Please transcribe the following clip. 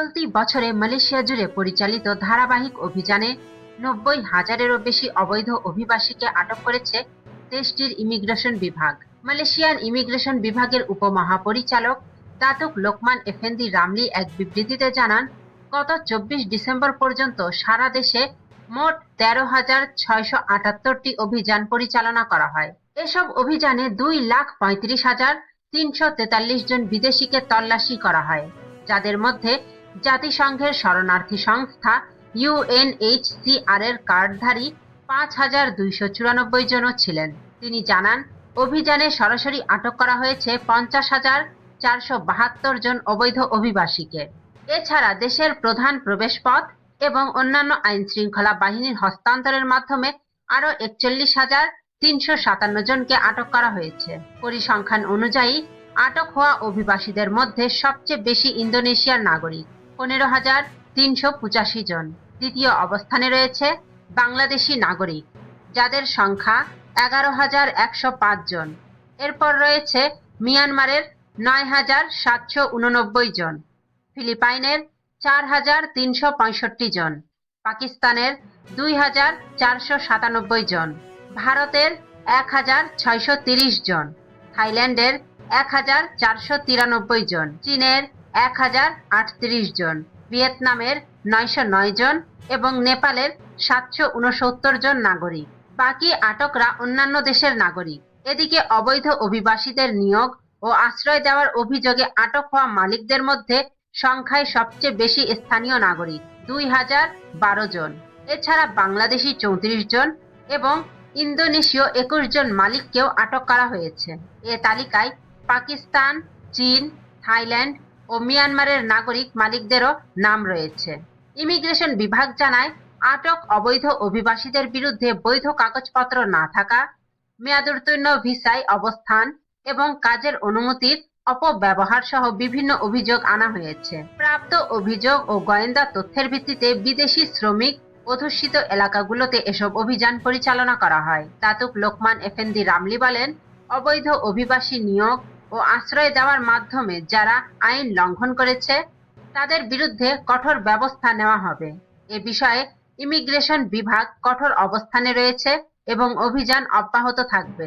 চলতি বছরে মালয়েশিয়া জুড়ে পরিচালিত ধারাবাহিক অভিযানে নব্বই হাজারেরও বেশি অবৈধ অভিবাসীকে আটক করেছে দেশটির ইমিগ্রেশন বিভাগ। মালয়েশিয়ার ইমিগ্রেশন বিভাগের উপমহাপরিচালক দাতুক লোকমান এফেন্দি রামলি এক বিবৃতিতে জানান, গত চব্বিশ ডিসেম্বর পর্যন্ত সারা দেশে মোট তেরো হাজার ছয়শো আটাত্তরটি অভিযান পরিচালনা করা হয়। এসব অভিযানে দুই লাখ পঁয়ত্রিশ হাজার তিনশো তেতাল্লিশ জন বিদেশিকে তল্লাশি করা হয়, যাদের মধ্যে জাতিসংঘের শরণার্থী সংস্থা ইউএনএইচসিআর এর কার্ডধারী পাঁচ হাজার দুইশো চুরানব্বই জনও ছিলেন। তিনি জানান, অভিযানে সরাসরি আটক করা হয়েছে পঞ্চাশ হাজার চারশো বাহাত্তর জন অবৈধ অভিবাসীকে। এছাড়া দেশের প্রধান প্রবেশপথ এবং অন্যান্য আইন শৃঙ্খলা বাহিনীর হস্তান্তরের মাধ্যমে আরও একচল্লিশ হাজার তিনশো সাতান্ন জনকে আটক করা হয়েছে। পরিসংখ্যান অনুযায়ী, আটক হওয়া অভিবাসীদের মধ্যে সবচেয়ে বেশি ইন্দোনেশিয়ার নাগরিক। পনেরো হাজার তিনশো পঁচাশি জন। দ্বিতীয় অবস্থানে রয়েছে বাংলাদেশি নাগরিক, যাদের সংখ্যা এগারো হাজার একশো পাঁচ জন। এরপর রয়েছে মিয়ানমারের নয় হাজার সাতশো উননব্বই জন, ফিলিপাইনের চার হাজার তিনশো পঁয়ষট্টি জন, পাকিস্তানের দুই হাজার চারশো সাতানব্বই জন, ভারতের এক হাজার ছয়শো তিরিশ জন, থাইল্যান্ডের এক হাজার চারশো তিরানব্বই জন, চীনের এক হাজার আটত্রিশ জন, ভিয়েতনামের নয়শো নয় জন এবং নেপালের সাতশো উনসত্তর জন নাগরিক। বাকি আটকরা অন্যান্য দেশের নাগরিক। এদিকে অবৈধ অভিবাসীদের নিয়োগ ও আশ্রয় দেওয়ার অভিযোগে আটক হওয়া মালিকদের মধ্যে সংখ্যায় সবচেয়ে বেশি স্থানীয় নাগরিক, দুই হাজার বারো জন। এছাড়া বাংলাদেশি চৌত্রিশ জন এবং ইন্দোনেশীয় একুশ জন মালিককেও আটক করা হয়েছে। এ তালিকায় পাকিস্তান, চীন, থাইল্যান্ড ও মিয়ানমারের নাগরিক মালিকদেরও নাম রয়েছে। ইমিগ্রেশন বিভাগ জানায়, আটক অবৈধ অভিবাসীদের বিরুদ্ধে বৈধ কাগজপত্র না থাকা, মেয়াদোত্তীর্ণ ভিসায় অবস্থান এবং কাজের অনুমতির অপব্যবহার সহ বিভিন্ন অভিযোগ আনা হয়েছে। প্রাপ্ত অভিযোগ ও গোয়েন্দা তথ্যের ভিত্তিতে বিদেশি শ্রমিক অধ্যুষিত এলাকাগুলোতে এসব অভিযান পরিচালনা করা হয়। তাতুক লোকমান এফেন্দি রামলি বলেন, অবৈধ অভিবাসী নিয়োগ ও আশ্রয় দেওয়ার মাধ্যমে যারা আইন লঙ্ঘন করেছে, তাদের বিরুদ্ধে কঠোর ব্যবস্থা নেওয়া হবে। এ বিষয়ে ইমিগ্রেশন বিভাগ কঠোর অবস্থানে রয়েছে এবং অভিযান অব্যাহত থাকবে।